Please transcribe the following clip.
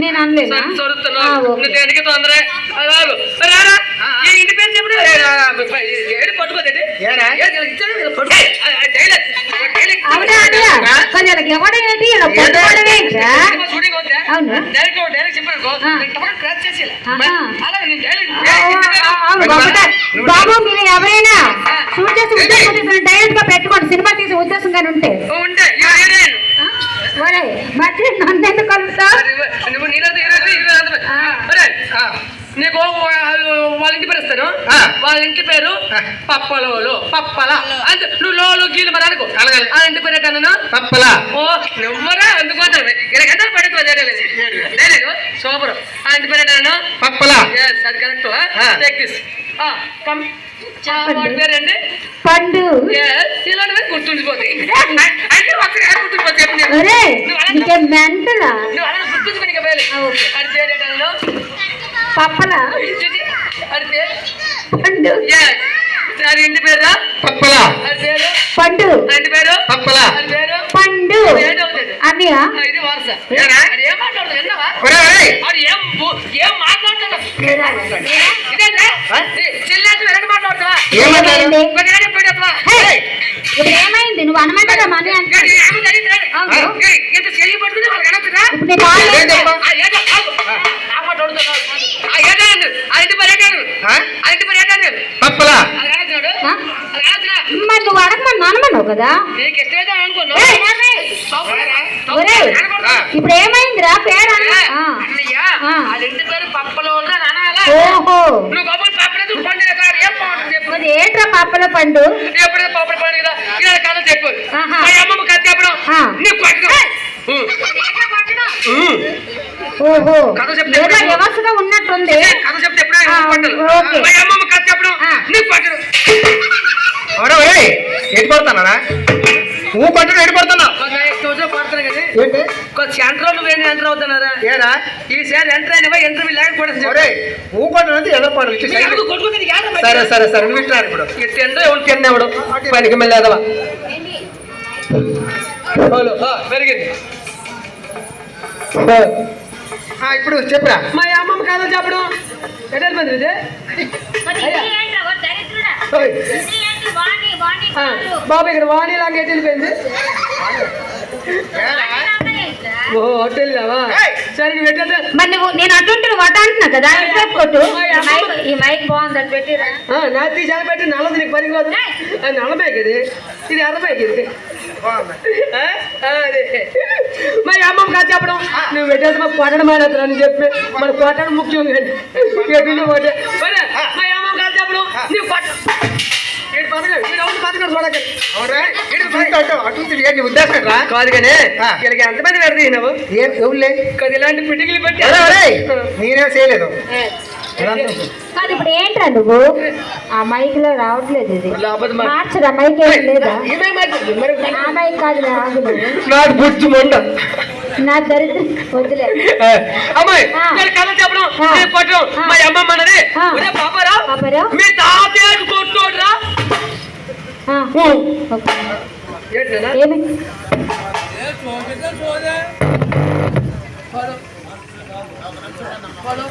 నేను పట్టుకోదేంటి ఏరా? అవునా. బాబు మీరు ఎవరైనా షూట్ చేసి ఉద్దేశం డైరెక్ట్గా పెట్టుకోండి. సినిమా తీసే ఉద్దేశం కానీ ఉంటే. మధ్య నువ్వు ఆ, నీకు వాళ్ళు ఇంటి పేరు ఇస్తాను. వాళ్ళ ఇంటి పేరు. పప్పలోలు పప్పల అంటే నువ్వు లోలు గీలు మరి అనుకో అలాగే. ఆ ఇంటి పేరు ఏంటన్నాను పప్పలా ఓ నువ్వరా ఎందుకు పోతావు ఇలాగంటే పడుతుంది సూపర్ ఆ ఇంటి పేరు ఏంటన్నాను పప్పలా అది కరెక్ట్. Take this. వాడి పేరేంటి పండు ఇలాంటివి గుర్తుండిపోతాయి అంటే గుర్తుండిపోతాయి ఒరే నీకే మెంటలా? పప్పలా? పండు. ఇంటి పేరు పప్పలా. పండు. ఇంటి పేరు? పప్పలా. పండు. అన్నయ్య? ఇది వారస. ఏం అది ఏం బు- ఏమైంది? నువ్వు అనమంటగా మనీ అంటే. మరి నువ్వు అడగమని నానమన్నావు కదా. ఇప్పుడు ఏమైందిరా? పేరు పప్పలో ఓహో! పప్పలేదు పండుగ కాదు ఏం బాగుంటుంది చెప్పు. మరి ఏంట్రా పప్పల పండు? నీ ఎప్పుడైతే పాపడ పండుగ కదా? ఇలా కథ చెప్పు. ఆహా. మా అమ్మమ్మ కథ చెప్పడం. ఆ. నీ కొట్టడం ఉం. ఉం. ఓహో. కథ చెప్తే ఏదో వ్యవస్థగా ఉన్నట్టుంది. కథ చెప్తే ఎప్పుడైనా ఆ, కొట్టలు ఓకే. మా అమ్మమ్మ కథ చెప్పడం. ఆ. నీ కొట్టడం ఒరే ఒరే ఎటు పడుతున్నానా వచ్చిన కొడతాను కదా ఏంటి? సెంటర్ నువ్వు ఏంటి ఎంటర్ అవుతున్నారా? ఏరా? ఈసారి ఎంటర్ అయినవా ఇంటర్వ్యూ లేకపోతే ఇటు సైడ్. కొట్టుకుంటుంది సరే సరే సరే నువ్వు ఇట్లా ఇప్పుడు. తిండ్రు ఎవరు తిన్నవాడు పనికి హలో పెరిగింది ఇప్పుడు చెప్పురా? మా అమ్మమ్మ కథ చెప్పడం. ఎక్కడ మంది బాబు ఇక్కడ వాణి లాగా ఎటు వెళ్ళిపోయింది. ఓ అటు వెళ్ళావా. సరే నువ్వు మరి నువ్వు నేను అటుంటే నువ్వు అట అంటున్నా కదా కొట్టు. ఈ మైక్ బాగుంది అటు పెట్టిరా. ఆ, నా తీసి పెట్టి నల్లది నీకు పనికి రాదు. అది బైక్ ఇది ఇది. బైక్ ఇది అదే. మరి అమ్మమ్మ కాదు చెప్పడం నువ్వు పెట్టేది మా కొట్టడం అని చెప్పి మన కొట్టడం ముఖ్యం కానీ మరి కాదు కానీ ఆ. వీళ్ళకి ఎంతమంది పెడతీసినావు ఏం ఎవరులే? కొద్ది ఇలాంటి పిటికలు పెట్టి ఒరే ఒరే నేనేం చేయలేదు. కాదు ఇప్పుడు ఏంట్రా నువ్వు? ఆ మైక్లో రావట్లేదు ఇది. మార్చరా? మైక్ ఏం లేదా? ఆ మైక్ కాదు. నాకు మొండ నా దరిద్రం. అమ్మాయి కథ చెప్పడం ఆ. మా పాపరా తాతయ్య ఏమి? హలో